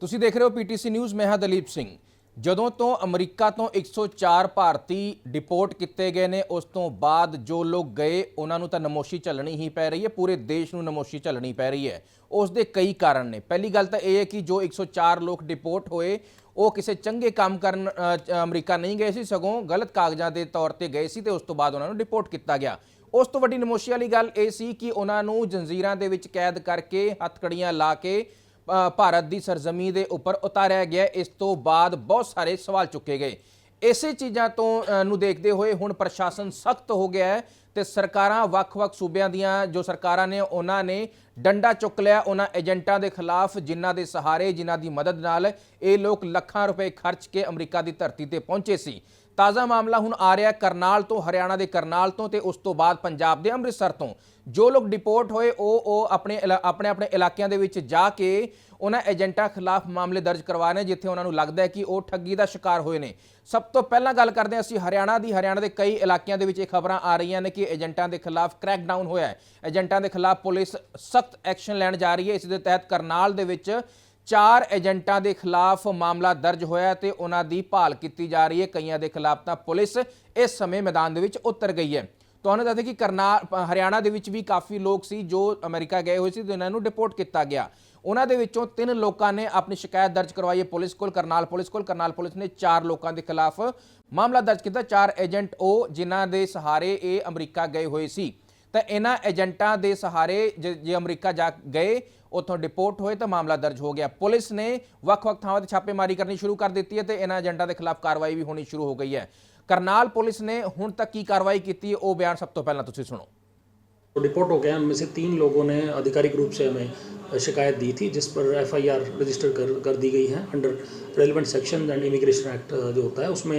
ਤੁਸੀਂ ਦੇਖ ਰਹੇ ਹੋ ਪੀਟੀਸੀ ਨਿਊਜ਼, ਮੈਂ ਹਾਂ ਦਲੀਪ ਸਿੰਘ। ਜਦੋਂ ਤੋਂ ਅਮਰੀਕਾ ਤੋਂ 104 ਭਾਰਤੀ ਡਿਪੋਰਟ ਕੀਤੇ ਗਏ ਨੇ, ਉਸ ਤੋਂ ਬਾਅਦ ਜੋ ਲੋਕ ਗਏ, ਉਹਨਾਂ ਨੂੰ ਤਾਂ ਨਮੋਸ਼ੀ ਚੱਲਣੀ ਹੀ ਪੈ ਰਹੀ ਹੈ, ਪੂਰੇ ਦੇਸ਼ ਨੂੰ ਨਮੋਸ਼ੀ ਚੱਲਣੀ ਪੈ ਰਹੀ ਹੈ। ਉਸ ਦੇ ਕਈ ਕਾਰਨ ਨੇ। ਪਹਿਲੀ ਗੱਲ ਤਾਂ ਇਹ ਹੈ ਕਿ ਜੋ 104 ਲੋਕ ਡਿਪੋਰਟ ਹੋਏ, ਉਹ ਕਿਸੇ ਚੰਗੇ ਕੰਮ ਕਰਨ ਅਮਰੀਕਾ ਨਹੀਂ ਗਏ ਸੀ, ਸਗੋਂ ਗਲਤ ਕਾਗਜ਼ਾਂ ਦੇ ਤੌਰ ਤੇ ਗਏ ਸੀ ਤੇ ਉਸ ਤੋਂ ਬਾਅਦ ਉਹਨਾਂ ਨੂੰ ਡਿਪੋਰਟ ਕੀਤਾ ਗਿਆ। ਉਸ ਤੋਂ ਵੱਡੀ ਨਮੋਸ਼ੀ ਵਾਲੀ ਗੱਲ ਇਹ ਸੀ ਕਿ ਉਹਨਾਂ ਨੂੰ ਜੰਜ਼ੀਰਾਂ ਦੇ ਵਿੱਚ ਕੈਦ ਕਰਕੇ ਹੱਥਕੜੀਆਂ ਲਾ ਕੇ ਭਾਰਤ ਦੀ ਸਰਜ਼ਮੀ ਦੇ ਉੱਪਰ ਉਤਾਰਿਆ ਗਿਆ। ਇਸ ਤੋਂ ਬਾਅਦ ਬਹੁਤ ਸਾਰੇ ਸਵਾਲ ਚੁੱਕੇ ਗਏ। ਇਸੇ ਚੀਜ਼ਾਂ ਤੋਂ ਨੂੰ ਦੇਖਦੇ ਹੋਏ ਹੁਣ ਪ੍ਰਸ਼ਾਸਨ ਸਖਤ ਹੋ ਗਿਆ ਹੈ ਤੇ ਸਰਕਾਰਾਂ ਵੱਖ-ਵੱਖ ਸੂਬਿਆਂ ਦੀਆਂ ਜੋ ਸਰਕਾਰਾਂ ਨੇ, ਉਹਨਾਂ ਨੇ ਡੰਡਾ ਚੁੱਕ ਲਿਆ। ਉਹਨਾਂ ਏਜੰਟਾਂ ਦੇ ਖਿਲਾਫ ਜਿਨ੍ਹਾਂ ਦੇ ਸਹਾਰੇ, ਜਿਨ੍ਹਾਂ ਦੀ ਮਦਦ ਨਾਲ ਇਹ ਲੋਕ ਲੱਖਾਂ ਰੁਪਏ ਖਰਚ ਕੇ ਅਮਰੀਕਾ ਦੀ ਧਰਤੀ ਤੇ ਪਹੁੰਚੇ ਸੀ। ਤਾਜ਼ਾ ਮਾਮਲਾ ਹੁਣ ਆ ਰਿਹਾ ਕਰਨਾਲ ਤੋਂ, ਹਰਿਆਣਾ ਦੇ ਕਰਨਾਲ ਤੋਂ ਤੇ ਉਸ ਤੋਂ ਬਾਅਦ ਪੰਜਾਬ ਦੇ ਅੰਮ੍ਰਿਤਸਰ ਤੋਂ। ਜੋ ਲੋਕ ਡਿਪੋਰਟ ਹੋਏ, ਉਹ ਉਹ ਆਪਣੇ ਇਲਾ- ਆਪਣੇ ਆਪਣੇ ਇਲਾਕਿਆਂ ਦੇ ਵਿੱਚ ਜਾ ਕੇ ਉਹਨਾਂ ਏਜੰਟਾਂ ਖਿਲਾਫ ਮਾਮਲੇ ਦਰਜ ਕਰਵਾ ਰਹੇ ਨੇ, ਜਿੱਥੇ ਉਹਨਾਂ ਨੂੰ ਲੱਗਦਾ ਹੈ ਕਿ ਉਹ ਠੱਗੀ ਦਾ ਸ਼ਿਕਾਰ ਹੋਏ ਨੇ। ਸਭ ਤੋਂ ਪਹਿਲਾਂ ਗੱਲ ਕਰਦੇ ਹਾਂ ਅਸੀਂ ਹਰਿਆਣਾ ਦੀ। ਹਰਿਆਣਾ ਦੇ ਕਈ ਇਲਾਕਿਆਂ ਦੇ ਵਿੱਚ ਇਹ ਖਬਰਾਂ ਆ ਰਹੀਆਂ ਨੇ ਕਿ ਏਜੰਟਾਂ ਦੇ ਖਿਲਾਫ ਕ੍ਰੈਕ ਡਾਊਨ ਹੋਇਆ ਹੈ। ਏਜੰਟਾਂ ਦੇ ਖਿਲਾਫ ਪੁਲਿਸ ਸਖਤ ਐਕਸ਼ਨ ਲੈਣ ਜਾ ਰਹੀ ਹੈ। ਇਸ ਦੇ ਤਹਿਤ ਕਰਨਾਲ ਦੇ ਵਿੱਚ ਚਾਰ ਏਜੰਟਾਂ ਦੇ ਖਿਲਾਫ ਮਾਮਲਾ ਦਰਜ ਹੋਇਆ ਤੇ ਉਹਨਾਂ ਦੀ ਭਾਲ ਕੀਤੀ ਜਾ ਰਹੀ ਹੈ। ਕਈਆਂ ਦੇ ਖਿਲਾਫ ਤਾਂ ਪੁਲਿਸ ਇਸ ਸਮੇਂ ਮੈਦਾਨ ਦੇ ਵਿੱਚ ਉਤਰ ਗਈ ਹੈ। ਤੁਹਾਨੂੰ ਦੱਸਦੇ ਕਿ ਕਰਨਾ ਹਰਿਆਣਾ ਦੇ ਵਿੱਚ ਵੀ ਕਾਫੀ ਲੋਕ ਸੀ ਜੋ ਅਮਰੀਕਾ ਗਏ ਹੋਏ ਸੀ ਤੇ ਉਹਨਾਂ ਨੂੰ ਡਿਪੋਰਟ ਕੀਤਾ ਗਿਆ। ਉਹਨਾਂ ਦੇ ਵਿੱਚੋਂ ਤਿੰਨ ਲੋਕਾਂ ਨੇ ਆਪਣੀ ਸ਼ਿਕਾਇਤ ਦਰਜ ਕਰਵਾਈ ਹੈ। ਪੁਲਿਸ ਕੋਲ, ਕਰਨਾਲ ਪੁਲਿਸ ਕੋਲ, ਕਰਨਾਲ ਪੁਲਿਸ ਨੇ ਚਾਰ ਲੋਕਾਂ ਦੇ ਖਿਲਾਫ ਮਾਮਲਾ ਦਰਜ ਕੀਤਾ। ਚਾਰ ਏਜੰਟ ਉਹ ਜਿਨ੍ਹਾਂ ਦੇ ਸਹਾਰੇ ਇਹ ਅਮਰੀਕਾ ਗਏ ਹੋਏ ਸੀ। ਤਾਂ ਇਹਨਾਂ ਏਜੰਟਾਂ ਦੇ ਸਹਾਰੇ ਜੇ ਜੇ ਅਮਰੀਕਾ ਜਾ ਗਏ ਉੱਥੋਂ ਡਿਪੋਰਟ ਹੋਏ ਤਾਂ ਮਾਮਲਾ ਦਰਜ ਹੋ ਗਿਆ ਪੁਲਿਸ ਨੇ ਵੱਖ-ਵੱਖ ਥਾਵਾਂ ਤੇ ਛਾਪੇਮਾਰੀ ਕਰਨੀ ਸ਼ੁਰੂ ਕਰ ਦਿੱਤੀ ਹੈ ਤੇ ਇਹਨਾਂ ਏਜੰਟਾਂ ਦੇ ਖਿਲਾਫ ਕਾਰਵਾਈ ਵੀ ਹੋਣੀ ਸ਼ੁਰੂ ਹੋ ਗਈ ਹੈ ਕਰਨਾਲ ਪੁਲਿਸ ਨੇ ਹੁਣ ਤੱਕ ਕੀ ਕਾਰਵਾਈ ਕੀਤੀ ਹੈ ਉਹ ਬਿਆਨ ਸਭ ਤੋਂ ਪਹਿਲਾਂ ਤੁਸੀਂ ਸੁਣੋ तो रिपोर्ट हो गया उनमें से तीन लोगों ने आधिकारिक रूप से हमें शिकायत दी थी जिस पर एफआईआर रजिस्टर कर कर दी गई है under relevant section and immigration act जो होता है उसमें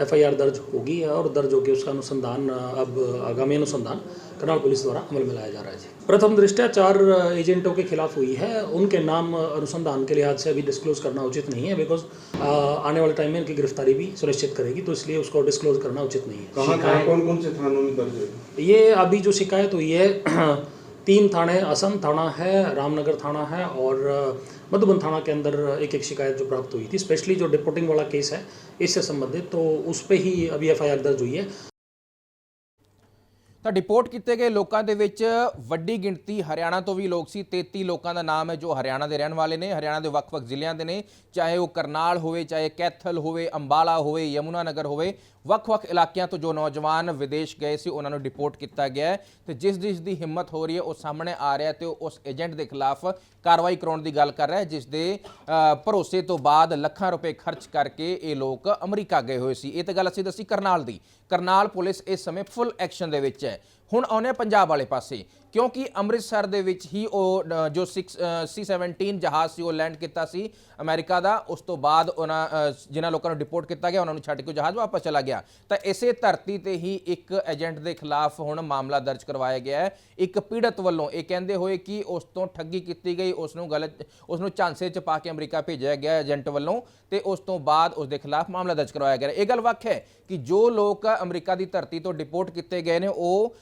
एफआईआर दर्ज होगी और दर्ज होकर उसका अनुसंधान अब आगामी अनुसंधान करनाल पुलिस द्वारा अमल में लाया जा रहा है जी। प्रथम दृष्टया चार एजेंटों के खिलाफ हुई है। उनके नाम अनुसंधान के लिहाज से अभी डिस्क्लोज करना उचित नहीं है बिकॉज़ आने वाले टाइम में इनकी गिरफ्तारी भी सुनिश्चित करेगी तो इसलिए उसको डिस्क्लोज करना उचित नहीं है। कौन कौन से थानों में दर्ज है? ये अभी जो शिकायत हुई है तीन थाने असम थाना है रामनगर थाना है और अ, मधुबन थाना के अंदर एक एक शिकायत जो प्राप्त हुई थी स्पेशली जो डिपोर्टिंग वाला केस है इससे संबंधित तो उस पे ही अभी एफआईआर दर्ज हुई है ਤਾਂ ਡਿਪੋਰਟ ਕੀਤੇ ਗਏ ਲੋਕਾਂ ਦੇ ਵਿੱਚ ਵੱਡੀ ਗਿਣਤੀ ਹਰਿਆਣਾ ਤੋਂ ਵੀ ਲੋਕ ਸੀ 33 ਲੋਕਾਂ ਦਾ ਨਾਮ ਹੈ ਜੋ ਹਰਿਆਣਾ ਦੇ ਰਹਿਣ ਵਾਲੇ ਨੇ ਹਰਿਆਣਾ ਦੇ ਵੱਖ-ਵੱਖ ਜ਼ਿਲ੍ਹਿਆਂ ਦੇ ਨੇ ਚਾਹੇ ਉਹ ਕਰਨਾਲ ਹੋਵੇ ਚਾਹੇ ਕੈਥਲ ਹੋਵੇ ਅੰਬਾਲਾ ਹੋਵੇ ਯਮੁਨਾ ਨਗਰ ਹੋਵੇ ਵੱਖ-ਵੱਖ ਇਲਾਕਿਆਂ ਤੋਂ ਜੋ ਨੌਜਵਾਨ ਵਿਦੇਸ਼ ਗਏ ਸੀ, ਉਹਨਾਂ ਨੂੰ ਡਿਪੋਰਟ ਕੀਤਾ ਗਿਆ ਹੈ ਤੇ ਜਿਸ ਜਿਸ ਦੀ ਹਿੰਮਤ ਹੋ ਰਹੀ ਹੈ, ਉਹ ਸਾਹਮਣੇ ਆ ਰਿਹਾ ਤੇ ਉਹ ਉਸ ਏਜੰਟ ਦੇ ਖਿਲਾਫ ਕਾਰਵਾਈ ਕਰਾਉਣ ਦੀ ਗੱਲ ਕਰ ਰਿਹਾ ਹੈ, ਜਿਸ ਦੇ ਭਰੋਸੇ ਤੋਂ ਬਾਅਦ ਲੱਖਾਂ ਰੁਪਏ ਖਰਚ ਕਰਕੇ ਇਹ ਲੋਕ ਅਮਰੀਕਾ ਗਏ ਹੋਏ ਸੀ। ਇਹ ਤਾਂ ਗੱਲ ਅਸੀਂ ਦੱਸੀ ਕਰਨਾਲ ਦੀ। ਕਰਨਾਲ ਪੁਲਿਸ ਇਸ ਸਮੇਂ ਫੁੱਲ ਐਕਸ਼ਨ ਦੇ ਵਿੱਚ ਹੈ। ਹੁਣ ਆਉਂਦੇ ਹਾਂ ਪੰਜਾਬ ਵਾਲੇ ਪਾਸੇ। ਕਿਉਂਕਿ ਅੰਮ੍ਰਿਤਸਰ ਦੇ ਵਿੱਚ ਹੀ ਉਹ ਅ, ਜੋ 6 C17 ਜਹਾਜ਼ ਸੀ ਉਹ ਲੈਂਡ ਕੀਤਾ ਸੀ ਅਮਰੀਕਾ ਦਾ। ਉਸ ਤੋਂ ਬਾਅਦ ਉਹਨਾਂ ਜਿਨ੍ਹਾਂ ਲੋਕਾਂ ਨੂੰ ਡਿਪੋਰਟ ਕੀਤਾ ਗਿਆ ਉਹਨਾਂ ਨੂੰ ਛੱਡ ਕੇ ਉਹ ਜਹਾਜ਼ ਵਾਪਸ ਚਲਾ ਗਿਆ। ਤਾਂ ਇਸੇ ਧਰਤੀ ਤੇ ਹੀ ਇੱਕ ਏਜੰਟ ਦੇ ਖਿਲਾਫ ਹੁਣ ਮਾਮਲਾ ਦਰਜ ਕਰਵਾਇਆ ਗਿਆ ਹੈ। ਇੱਕ ਪੀੜਤ ਵੱਲੋਂ ਇਹ ਕਹਿੰਦੇ ਹੋਏ ਕਿ ਉਸ ਤੋਂ ਠੱਗੀ ਕੀਤੀ ਗਈ ਉਸ ਨੂੰ ਗਲਤ ਉਸ ਨੂੰ ਝਾਂਸੇ 'ਚ ਪਾ ਕੇ ਅਮਰੀਕਾ ਭੇਜਿਆ ਗਿਆ ਏਜੰਟ ਵੱਲੋਂ ਤੇ ਉਸ ਤੋਂ ਬਾਅਦ ਉਸ ਦੇ ਖਿਲਾਫ ਮਾਮਲਾ ਦਰਜ ਕਰਵਾਇਆ ਗਿਆ। ਇਹ ਗੱਲ ਵੱਖ ਹੈ ਕਿ ਜੋ ਲੋਕ ਅਮਰੀਕਾ ਦੀ ਧਰਤੀ ਤੋਂ ਡਿਪੋਰਟ ਕੀਤੇ ਗਏ ਨੇ ਉਹ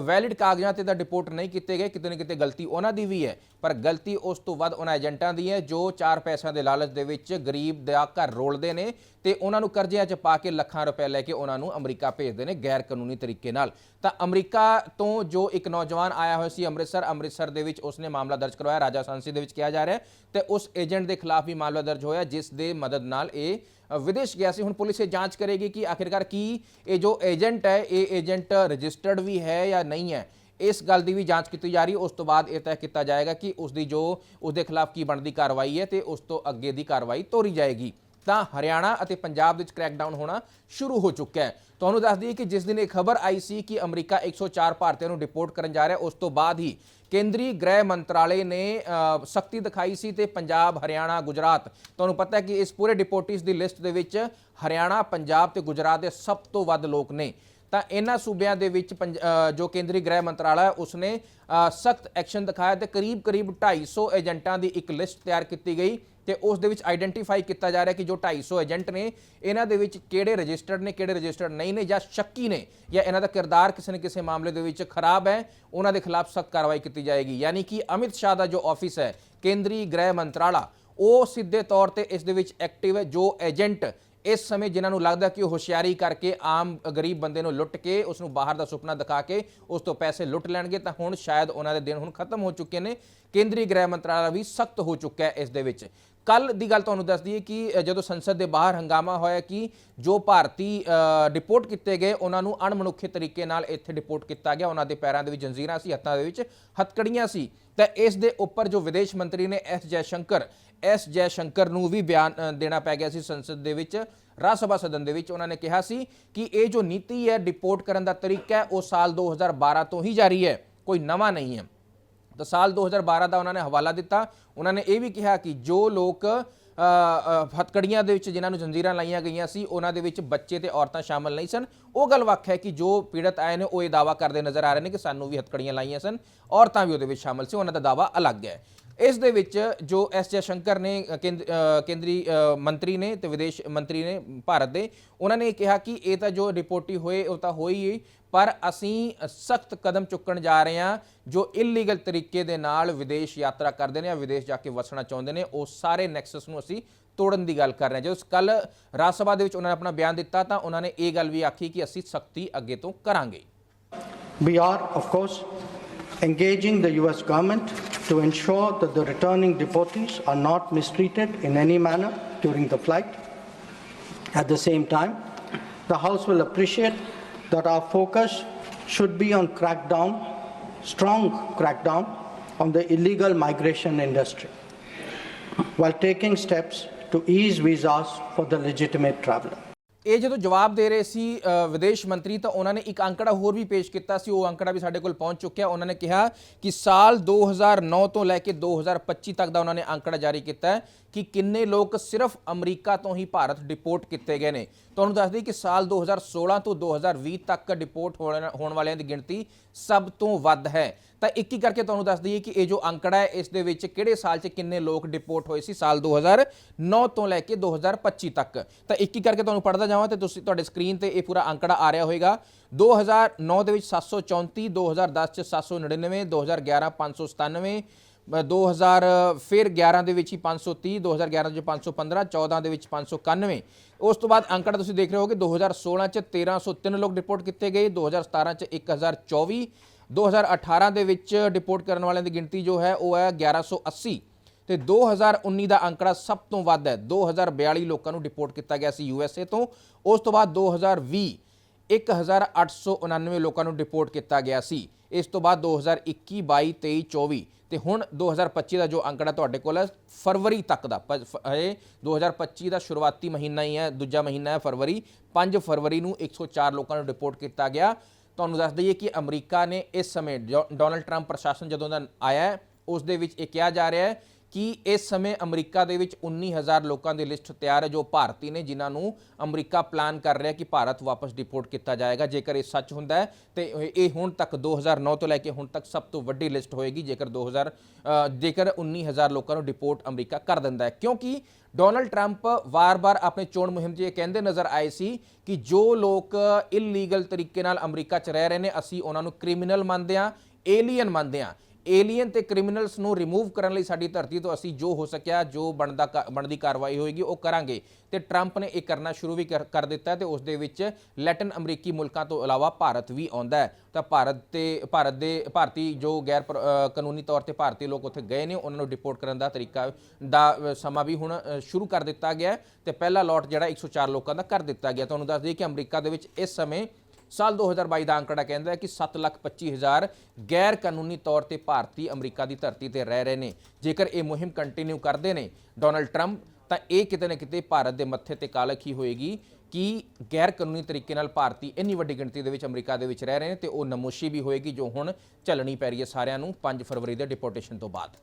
ਵੈਲਿਡ ਕਾਗਜ਼ਾਂ ਤੇ ਤਾਂ ਡਿਪੋਰਟ ਨਹੀਂ ਕੀਤੇ ਗਏ, ਕਿਤੇ ਨਾ ਕਿਤੇ ਗਲਤੀ ਉਹਨਾਂ ਦੀ ਵੀ ਹੈ। ਪਰ ਗਲਤੀ ਉਸ ਤੋਂ ਵੱਧ ਉਹਨਾਂ ਏਜੰਟਾਂ ਦੀ ਹੈ, ਜੋ ਚਾਰ ਪੈਸਿਆਂ ਦੇ ਲਾਲਚ ਦੇ ਵਿੱਚ ਗਰੀਬ ਦਾ ਘਰ ਰੋਲਦੇ ਨੇ ਤੇ ਉਹਨਾਂ ਨੂੰ ਕਰਜ਼ਿਆਂ 'ਚ ਪਾ ਕੇ ਲੱਖਾਂ ਰੁਪਏ ਲੈ ਕੇ ਉਹਨਾਂ ਨੂੰ ਅਮਰੀਕਾ ਭੇਜਦੇ ਨੇ ਗੈਰ ਕਾਨੂੰਨੀ ਤਰੀਕੇ ਨਾਲ। ਤਾਂ ਅਮਰੀਕਾ ਤੋਂ ਜੋ ਇੱਕ ਨੌਜਵਾਨ ਆਇਆ ਹੋਇਆ ਸੀ ਅੰਮ੍ਰਿਤਸਰ ਅੰਮ੍ਰਿਤਸਰ ਦੇ ਵਿੱਚ ਉਸਨੇ ਮਾਮਲਾ ਦਰਜ ਕਰਵਾਇਆ, ਰਾਜਾ ਸਾਂਸੀ ਦੇ ਵਿੱਚ ਕਿਹਾ ਜਾ ਰਿਹਾ ਤੇ ਉਸ ਏਜੰਟ ਦੇ ਖਿਲਾਫ ਵੀ ਮਾਮਲਾ ਦਰਜ ਹੋਇਆ, ਜਿਸ ਦੇ ਮਦਦ ਨਾਲ ਇਹ ਵਿਦੇਸ਼ ਗਿਆ ਸੀ। ਹੁਣ ਪੁਲਿਸ ਇਹ ਜਾਂਚ ਕਰੇਗੀ ਕਿ ਆਖਿਰਕਾਰ ਕੀ ਇਹ ਜੋ ਏਜੰਟ ਹੈ, ਇਹ ਏਜੰਟ ਰਜਿਸਟਰਡ ਵੀ ਹੈ ਜਾਂ ਨਹੀਂ ਹੈ। ਇਸ ਗੱਲ ਦੀ ਵੀ ਜਾਂਚ ਕੀਤੀ ਜਾ ਰਹੀ, ਉਸ ਤੋਂ ਬਾਅਦ ਇਹ ਤੈਅ ਕੀਤਾ ਜਾਏਗਾ ਕਿ ਉਸ ਦੀ ਜੋ ਉਸ ਦੇ ਖਿਲਾਫ ਕੀ ਬਣਦੀ ਕਾਰਵਾਈ ਹੈ ਤੇ ਉਸ ਤੋਂ ਅੱਗੇ ਦੀ ਕਾਰਵਾਈ ਤੋਰੀ ਜਾਏਗੀ। ਤਾਂ ਹਰਿਆਣਾ ਅਤੇ ਪੰਜਾਬ ਵਿੱਚ ਕ੍ਰੈਕਡਾਊਨ ਹੋਣਾ ਸ਼ੁਰੂ ਹੋ ਚੁੱਕਾ ਹੈ। ਤੁਹਾਨੂੰ ਦੱਸ ਦਈਏ ਕਿ ਜਿਸ ਦਿਨ ਇਹ ਖਬਰ ਆਈ ਸੀ ਕਿ ਅਮਰੀਕਾ 104 ਭਾਰਤੀਆਂ ਨੂੰ ਡਿਪੋਰਟ ਕਰਨ ਜਾ ਰਿਹਾ, ਉਸ ਤੋਂ ਬਾਅਦ ਹੀ ਕੇਂਦਰੀ ਗ੍ਰਹਿ ਮੰਤਰਾਲੇ ਨੇ ਸਖਤੀ ਦਿਖਾਈ ਸੀ ਤੇ ਪੰਜਾਬ, ਹਰਿਆਣਾ, ਗੁਜਰਾਤ, ਤੁਹਾਨੂੰ ਪਤਾ ਹੈ ਕਿ ਇਸ ਪੂਰੇ ਡਿਪੋਰਟੀਜ਼ ਦੀ ਲਿਸਟ ਦੇ ਵਿੱਚ ਹਰਿਆਣਾ, ਪੰਜਾਬ ਤੇ ਗੁਜਰਾਤ ਦੇ ਸਭ ਤੋਂ ਵੱਧ ਲੋਕ ਨੇ। ਤਾਂ ਇਹਨਾਂ ਸੂਬਿਆਂ ਦੇ ਵਿੱਚ ਪੰਜ- ਜੋ ਕੇਂਦਰੀ ਗ੍ਰਹਿ ਮੰਤਰਾਲਾ ਹੈ, ਉਸਨੇ ਸਖਤ ਐਕਸ਼ਨ ਦਿਖਾਇਆ ਤੇ ਕਰੀਬ-ਕਰੀਬ 250 ਏਜੰਟਾਂ ਦੀ ਇੱਕ ਲਿਸਟ ਤਿਆਰ ਕੀਤੀ ਗਈ ਤੇ ਉਸ ਦੇ ਵਿੱਚ ਆਈਡੈਂਟੀਫਾਈ ਕੀਤਾ ਜਾ ਰਿਹਾ ਕਿ ਜੋ 250 ਏਜੰਟ ਨੇ, ਇਹਨਾਂ ਦੇ ਵਿੱਚ ਕਿਹੜੇ ਰਜਿਸਟਰਡ ਨੇ, ਕਿਹੜੇ ਰਜਿਸਟਰਡ ਨਹੀਂ ਨੇ ਜਾਂ ਸ਼ੱਕੀ ਨੇ ਜਾਂ ਇਹਨਾਂ ਦਾ ਕਿਰਦਾਰ ਕਿਸੇ ਨਾ ਕਿਸੇ ਮਾਮਲੇ ਦੇ ਵਿੱਚ ਖਰਾਬ ਹੈ, ਉਹਨਾਂ ਦੇ ਖਿਲਾਫ ਸਖਤ ਕਾਰਵਾਈ ਕੀਤੀ ਜਾਏਗੀ। ਯਾਨੀ ਕਿ ਅਮਿਤ ਸ਼ਾਹ ਦਾ ਜੋ ਆਫਿਸ ਹੈ, ਕੇਂਦਰੀ ਗ੍ਰਹਿ ਮੰਤਰਾਲਾ, ਉਹ ਸਿੱਧੇ ਤੌਰ ਤੇ ਇਸ ਦੇ ਵਿੱਚ ਐਕਟਿਵ ਹੈ, ਜੋ ਏਜੰਟ ਇਸ ਸਮੇਂ ਜਿਨ੍ਹਾਂ ਨੂੰ ਲੱਗਦਾ ਕਿ ਉਹ ਹੁਸ਼ਿਆਰੀ ਕਰਕੇ ਆਮ ਗਰੀਬ ਬੰਦੇ ਨੂੰ ਲੁੱਟ ਕੇ ਉਸ ਨੂੰ ਬਾਹਰ ਦਾ ਸੁਪਨਾ ਦਿਖਾ ਕੇ ਉਸ ਤੋਂ ਪੈਸੇ ਲੁੱਟ ਲੈਣਗੇ, ਤਾਂ ਹੁਣ ਸ਼ਾਇਦ ਉਹਨਾਂ ਦੇ ਦਿਨ ਹੁਣ ਖਤਮ ਹੋ ਚੁੱਕੇ ਨੇ। ਕੇਂਦਰੀ ਗ੍ਰਹਿ ਮੰਤਰਾਲਾ ਵੀ ਸਖਤ ਹੋ ਚੁੱਕਾ ਹੈ ਇਸ ਦੇ ਵਿੱਚ। ਕੱਲ ਦੀ ਗੱਲ ਤੁਹਾਨੂੰ ਦੱਸ ਦਈਏ ਕਿ ਜਦੋਂ ਸੰਸਦ ਦੇ ਬਾਹਰ ਹੰਗਾਮਾ ਹੋਇਆ ਕਿ ਜੋ ਭਾਰਤੀ ਡਿਪੋਰਟ ਕੀਤੇ ਗਏ, ਉਹਨਾਂ ਨੂੰ ਅਣਮਨੁੱਖੇ ਤਰੀਕੇ ਨਾਲ ਇੱਥੇ ਡਿਪੋਰਟ ਕੀਤਾ ਗਿਆ। ਉਹਨਾਂ ਦੇ ਪੈਰਾਂ ਦੇ ਵਿੱਚ ਜੰਜੀਰਾਂ ਸੀ, ਹੱਥਾਂ ਦੇ ਵਿੱਚ ਹੱਥਕੜੀਆਂ ਸੀ। ਤਾਂ ਇਸ ਦੇ ਉੱਪਰ ਜੋ ਵਿਦੇਸ਼ ਮੰਤਰੀ ਨੇ ਐਸ ਜੈਸ਼ੰਕਰ ਐਸ ਜੈਸ਼ੰਕਰ ਨੂੰ ਵੀ ਬਿਆਨ ਦੇਣਾ ਪੈ ਗਿਆ ਸੀ ਸੰਸਦ ਦੇ ਵਿੱਚ ਰਾਜ ਸਭਾ ਸਦਨ ਦੇ ਵਿੱਚ। ਉਹਨਾਂ ਨੇ ਕਿਹਾ ਸੀ ਕਿ ਇਹ ਜੋ ਨੀਤੀ ਹੈ ਡਿਪੋਰਟ ਕਰਨ ਦਾ ਤਰੀਕਾ ਹੈ ਉਹ ਸਾਲ 2012 ਤੋਂ ਹੀ ਜਾਰੀ ਹੈ ਕੋਈ ਨਵਾਂ ਨਹੀਂ ਹੈ। ਤਾਂ ਸਾਲ 2012 ਦਾ ਉਹਨਾਂ ਨੇ ਹਵਾਲਾ ਦਿੱਤਾ। ਉਹਨਾਂ ਨੇ ਇਹ ਵੀ ਕਿਹਾ ਕਿ ਜੋ ਲੋਕ ਅ, ਹੱਥਕੜੀਆਂ ਦੇ ਵਿੱਚ ਜਿਨ੍ਹਾਂ ਨੂੰ ਜੰਜੀਰਾਂ ਲਾਈਆਂ ਗਈਆਂ ਸੀ ਉਹਨਾਂ ਦੇ ਵਿੱਚ ਬੱਚੇ ਤੇ ਔਰਤਾਂ ਸ਼ਾਮਲ ਨਹੀਂ ਸਨ। ਉਹ ਗੱਲ ਵੱਖ ਹੈ ਕਿ ਜੋ ਪੀੜਤ ਆਏ ਨੇ ਉਹ ਇਹ ਦਾਵਾ ਕਰਦੇ ਨਜ਼ਰ ਆ ਰਹੇ ਨੇ ਕਿ ਸਾਨੂੰ ਵੀ ਹੱਥਕੜੀਆਂ ਲਾਈਆਂ ਸਨ ਔਰਤਾਂ ਵੀ ਉਹਦੇ ਵਿੱਚ ਸ਼ਾਮਲ ਸੀ ਉਹਨਾਂ ਦਾ ਦਾਵਾ ਅਲੱਗ ਹੈ। ਇਸ ਦੇ ਵਿੱਚ ਜੋ ਐਸ ਜੈ ਸ਼ੰਕਰ ਨੇ ਕੇਂਦ- ਕੇਂਦਰੀ ਮੰਤਰੀ ਨੇ ਤੇ ਵਿਦੇਸ਼ ਮੰਤਰੀ ਨੇ ਭਾਰਤ ਦੇ ਉਹਨਾਂ ਨੇ ਕਿਹਾ ਕਿ ਇਹ ਤਾਂ ਜੋ ਰਿਪੋਰਟੀ ਹੋਏ ਉਹ ਤਾਂ ਹੋਈ ਹੀ ਪਰ ਅਸੀਂ ਸਖਤ ਕਦਮ ਚੁੱਕਣ ਜਾ ਰਹੇ ਹਾਂ ਜੋ ਇਲੀਗਲ ਤਰੀਕੇ ਦੇ ਨਾਲ ਵਿਦੇਸ਼ ਯਾਤਰਾ ਕਰਦੇ ਨੇ ਜਾਂ ਵਿਦੇਸ਼ ਜਾ ਕੇ ਵਸਣਾ ਚਾਹੁੰਦੇ ਨੇ ਉਹ ਸਾਰੇ ਨੈਕਸਸ ਨੂੰ ਅਸੀਂ ਤੋੜਨ ਦੀ ਗੱਲ ਕਰ ਰਹੇ ਹਾਂ। ਜਦੋਂ ਕੱਲ ਰਾਜ ਸਭਾ ਦੇ ਵਿੱਚ ਉਹਨਾਂ ਨੇ ਆਪਣਾ ਬਿਆਨ ਦਿੱਤਾ ਤਾਂ ਉਹਨਾਂ ਨੇ ਇਹ ਗੱਲ ਵੀ ਆਖੀ ਕਿ ਅਸੀਂ ਸਖਤੀ ਅੱਗੇ ਤੋਂ ਕਰਾਂਗੇ। We are, of course, engaging the US government to ensure that the returning deportees are not mistreated in any manner during the flight. At the same time, the House will appreciate that our focus should be on crackdown, strong crackdown on the illegal migration industry, while taking steps to ease visas for the legitimate traveler. ਇਹ ਜਦੋਂ ਜਵਾਬ ਦੇ ਰਹੇ ਸੀ ਵਿਦੇਸ਼ ਮੰਤਰੀ, ਤਾਂ ਉਹਨਾਂ ਨੇ ਇੱਕ ਅੰਕੜਾ ਹੋਰ ਵੀ ਪੇਸ਼ ਕੀਤਾ ਸੀ। ਉਹ ਅੰਕੜਾ ਵੀ ਸਾਡੇ ਕੋਲ ਪਹੁੰਚ ਚੁੱਕਿਆ। ਉਹਨਾਂ ਨੇ ਕਿਹਾ ਕਿ ਸਾਲ 2009 ਤੋਂ ਲੈ ਕੇ 2025 ਤੱਕ ਦਾ ਉਹਨਾਂ ਨੇ ਅੰਕੜਾ ਜਾਰੀ ਕੀਤਾ ਹੈ। ਕਿ ਕਿੰਨੇ ਲੋਕ ਸਿਰਫ ਅਮਰੀਕਾ ਤੋਂ ਹੀ ਭਾਰਤ ਡਿਪੋਰਟ ਕੀਤੇ ਗਏ ਨੇ। ਤੁਹਾਨੂੰ ਦੱਸ ਦਈਏ ਕਿ ਸਾਲ 2016 ਤੋਂ 2020 ਤੱਕ ਡਿਪੋਰਟ ਹੋਣ ਹੋਣ ਵਾਲਿਆਂ ਦੀ ਗਿਣਤੀ ਸਭ ਤੋਂ ਵੱਧ ਹੈ। ਤਾਂ ਇੱਕ ਹੀ ਕਰਕੇ ਤੁਹਾਨੂੰ ਦੱਸ ਦਈਏ ਕਿ ਇਹ ਜੋ ਅੰਕੜਾ ਹੈ ਇਸ ਦੇ ਵਿੱਚ ਕਿਹੜੇ ਸਾਲ 'ਚ ਕਿੰਨੇ ਲੋਕ ਡਿਪੋਰਟ ਹੋਏ ਸੀ? ਸਾਲ 2009 ਤੋਂ ਲੈ ਕੇ 2025 ਤੱਕ। ਤਾਂ ਇੱਕ ਹੀ ਕਰਕੇ ਤੁਹਾਨੂੰ ਪੜਦਾ ਜਾਵਾਂ ਤੇ ਤੁਸੀਂ ਤੁਹਾਡੇ ਸਕਰੀਨ ਤੇ ਇਹ ਪੂਰਾ ਅੰਕੜਾ ਆ ਰਿਹਾ ਹੋਵੇਗਾ 2009 ਦੇ ਵਿੱਚ 734 2010 ਚ 799 2011 597 ਅ, 2000 ਫਿਰ 11 ਦੇ ਵਿੱਚ ਹੀ 530 2011 ਚ 515 14 ਦੇ ਵਿੱਚ 591 ਉਸ ਤੋਂ ਬਾਅਦ ਅੰਕੜਾ ਤੁਸੀਂ ਦੇਖ ਰਹੇ ਹੋਗੇ 2016 ਚ 1303 ਲੋਕ ਰਿਪੋਰਟ ਕੀਤੇ ਗਏ 2017 ਚ 1024 2018 ਦੇ ਵਿੱਚ ਡਿਪੋਰਟ ਕਰਨ ਵਾਲਿਆਂ ਦੀ ਗਿਣਤੀ ਜੋ ਹੈ ਉਹ ਹੈ 1180 ਤੇ 2019 ਦਾ ਅੰਕੜਾ ਸਭ ਤੋਂ ਵੱਧ ਹੈ 2042 ਲੋਕਾਂ ਨੂੰ ਡਿਪੋਰਟ ਕੀਤਾ ਗਿਆ ਸੀ ਯੂਐਸਏ ਤੋਂ। ਉਸ ਤੋਂ ਬਾਅਦ 2020 1899 ਲੋਕਾਂ ਨੂੰ ਡਿਪੋਰਟ ਕੀਤਾ ਗਿਆ ਸੀ। ਇਸ ਤੋਂ ਬਾਅਦ 2021 22 23 24 ਤੇ ਹੁਣ 2025 ਦਾ ਜੋ ਅੰਕੜਾ ਤੁਹਾਡੇ ਕੋਲ ਹੈ, ਫਰਵਰੀ ਤੱਕ ਦਾ। ਪ- ਫ- ਇਹ 2025 ਦਾ ਸ਼ੁਰੂਆਤੀ ਮਹੀਨਾ ਹੀ ਹੈ, ਦੂਜਾ ਮਹੀਨਾ ਹੈ ਫਰਵਰੀ। 5 ਫਰਵਰੀ ਨੂੰ 104 ਲੋਕਾਂ ਨੂੰ ਡਿਪੋਰਟ ਕੀਤਾ ਗਿਆ। ਤੁਹਾਨੂੰ ਦੱਸ ਦਈਏ ਕਿ ਅਮਰੀਕਾ ਨੇ ਇਸ ਸਮੇਂ ਜੋ- ਡੋਨਲਡ ਟਰੰਪ ਪ੍ਰਸ਼ਾਸਨ ਜਦੋਂ ਦਾ ਆਇਆ ਉਸ ਦੇ ਵਿੱਚ ਇਹ ਕਿਹਾ ਜਾ ਰਿਹਾ ਹੈ ਕਿ ਇਸ ਸਮੇਂ ਅਮਰੀਕਾ ਦੇ ਵਿੱਚ 19000 ਲੋਕਾਂ ਦੀ ਲਿਸਟ ਤਿਆਰ ਹੈ ਜੋ ਭਾਰਤੀ ਨੇ ਜਿਨ੍ਹਾਂ ਨੂੰ ਅਮਰੀਕਾ ਪਲਾਨ ਕਰ ਰਿਹਾ ਕਿ ਭਾਰਤ ਵਾਪਸ ਡਿਪੋਰਟ ਕੀਤਾ ਜਾਏਗਾ? ਜੇਕਰ ਇਹ ਸੱਚ ਹੁੰਦਾ ਹੈ ਤੇ ਇਹ- ਹੁਣ ਤੱਕ 2009 ਤੋਂ ਲੈ ਕੇ ਹੁਣ ਤੱਕ ਸਭ ਤੋਂ ਵੱਡੀ ਲਿਸਟ ਹੋਏਗੀ ਜੇਕਰ 2000 ਅ, ਜੇਕਰ 19000 ਲੋਕਾਂ ਨੂੰ ਡਿਪੋਰਟ ਅਮਰੀਕਾ ਕਰ ਦਿੰਦਾ ਹੈ। ਕਿਉਂਕਿ ਡੋਨਲਡ ਟਰੰਪ ਵਾਰ-ਵਾਰ ਆਪਣੇ ਚੋਣ ਮੁਹਿੰਮ 'ਚ ਇਹ ਕਹਿੰਦੇ ਨਜ਼ਰ ਆਏ ਸੀ ਕਿ ਜੋ ਲੋਕ ਇਲੀਗਲ ਤਰੀਕੇ ਨਾਲ ਅਮਰੀਕਾ 'ਚ ਰਹਿ ਰਹੇ ਨੇ ਅਸੀਂ ਉਹਨਾਂ ਨੂੰ ਕ੍ਰਿਮੀਨਲ ਮੰਨਦੇ ਹਾਂ ਏਲੀਅਨ ਮੰਨਦੇ ਹਾਂ। ਏਲੀਅਨ ਤੇ ਕ੍ਰਿਮੀਨਲਸ ਨੂੰ ਰਿਮੂਵ ਕਰਨ ਲਈ ਸਾਡੀ ਧਰਤੀ ਤੋਂ ਅਸੀਂ ਜੋ ਹੋ ਸਕਿਆ, ਜੋ ਬਣਦਾ ਕਾ- ਬਣਦੀ ਕਾਰਵਾਈ ਹੋਏਗੀ, ਉਹ ਕਰਾਂਗੇ। ਤੇ ਟਰੰਪ ਨੇ ਇਹ ਕਰਨਾ ਸ਼ੁਰੂ ਵੀ ਕਰ ਦਿੱਤਾ ਹੈ ਤੇ ਉਸ ਦੇ ਵਿੱਚ ਲੈਟਿਨ ਅਮਰੀਕੀ ਮੁਲਕਾਂ ਤੋਂ ਇਲਾਵਾ ਭਾਰਤ ਵੀ ਆਉਂਦਾ ਹੈ। ਤਾਂ ਭਾਰਤ ਤੇ, ਭਾਰਤ ਦੇ ਭਾਰਤੀ ਜੋ ਗੈਰ ਪਰ- ਕਾਨੂੰਨੀ ਤੌਰ ਤੇ ਭਾਰਤੀ ਲੋਕ ਉੱਥੇ ਗਏ ਨੇ, ਉਹਨਾਂ ਨੂੰ ਡਿਪੋਰਟ ਕਰਨ ਦਾ ਤਰੀਕਾ ਦਾ ਸਮਾਂ ਵੀ ਹੁਣ ਸ਼ੁਰੂ ਕਰ ਦਿੱਤਾ ਗਿਆ ਹੈ। ਤੇ ਪਹਿਲਾ ਲੋਟ ਜਿਹੜਾ 104 ਲੋਕਾਂ ਦਾ ਕਰ ਦਿੱਤਾ ਗਿਆ। ਤੁਹਾਨੂੰ ਦੱਸ ਦਈਏ ਕਿ ਅਮਰੀਕਾ ਦੇ ਵਿੱਚ ਇਸ ਸਮੇਂ ਸਾਲ 2022 ਦਾ ਅੰਕੜਾ ਕਹਿੰਦਾ ਹੈ ਕਿ 7,25,000 ਗੈਰ ਕਾਨੂੰਨੀ ਤੌਰ ਤੇ ਭਾਰਤੀ ਅਮਰੀਕਾ ਦੀ ਧਰਤੀ ਤੇ ਰਹਿ ਰਹੇ ਨੇ। ਜੇਕਰ ਇਹ ਮੁਹਿੰਮ ਕੰਟੀਨਿਊ ਕਰਦੇ ਨੇ ਡੋਨਲਡ ਟਰੰਪ ਤਾਂ ਇਹ ਕਿਤੇ ਨਾ ਕਿਤੇ ਭਾਰਤ ਦੇ ਮੱਥੇ ਤੇ ਕਾਲਕ ਹੀ ਹੋਏਗੀ ਕਿ ਗੈਰ ਕਾਨੂੰਨੀ ਤਰੀਕੇ ਨਾਲ ਭਾਰਤੀ ਇੰਨੀ ਵੱਡੀ ਗਿਣਤੀ ਦੇ ਵਿੱਚ ਅਮਰੀਕਾ ਦੇ ਵਿੱਚ ਰਹਿ ਰਹੇ ਨੇ ਤੇ ਉਹ ਨਮੋਸ਼ੀ ਵੀ ਹੋਏਗੀ ਜੋ ਹੁਣ ਝੱਲਣੀ ਪੈ ਰਹੀ ਹੈ ਸਾਰਿਆਂ ਨੂੰ 5 ਫਰਵਰੀ ਦੇ ਡਿਪੋਰਟੇਸ਼ਨ ਤੋਂ ਬਾਅਦ।